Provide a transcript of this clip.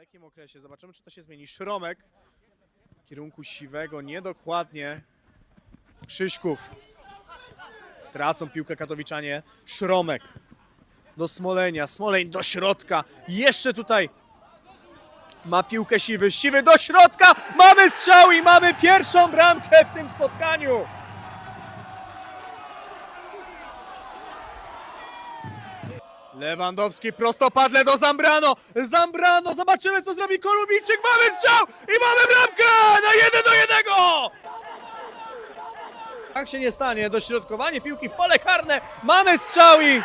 jakim okresie? Zobaczymy, czy to się zmieni. Szromek w kierunku siwego, niedokładnie. Krzyśków. Tracą piłkę katowiczanie. Szromek do Smolenia. Smoleń do środka. Jeszcze tutaj ma piłkę siwy. Siwy do środka. Mamy strzał i mamy pierwszą bramkę w tym spotkaniu. Lewandowski prostopadle do Zambrano. Zambrano, zobaczymy co zrobi Kolubiczyk. Mamy strzał i mamy bramkę na jeden do jednego. Tak się nie stanie. Dośrodkowanie piłki w pole karne. Mamy strzał i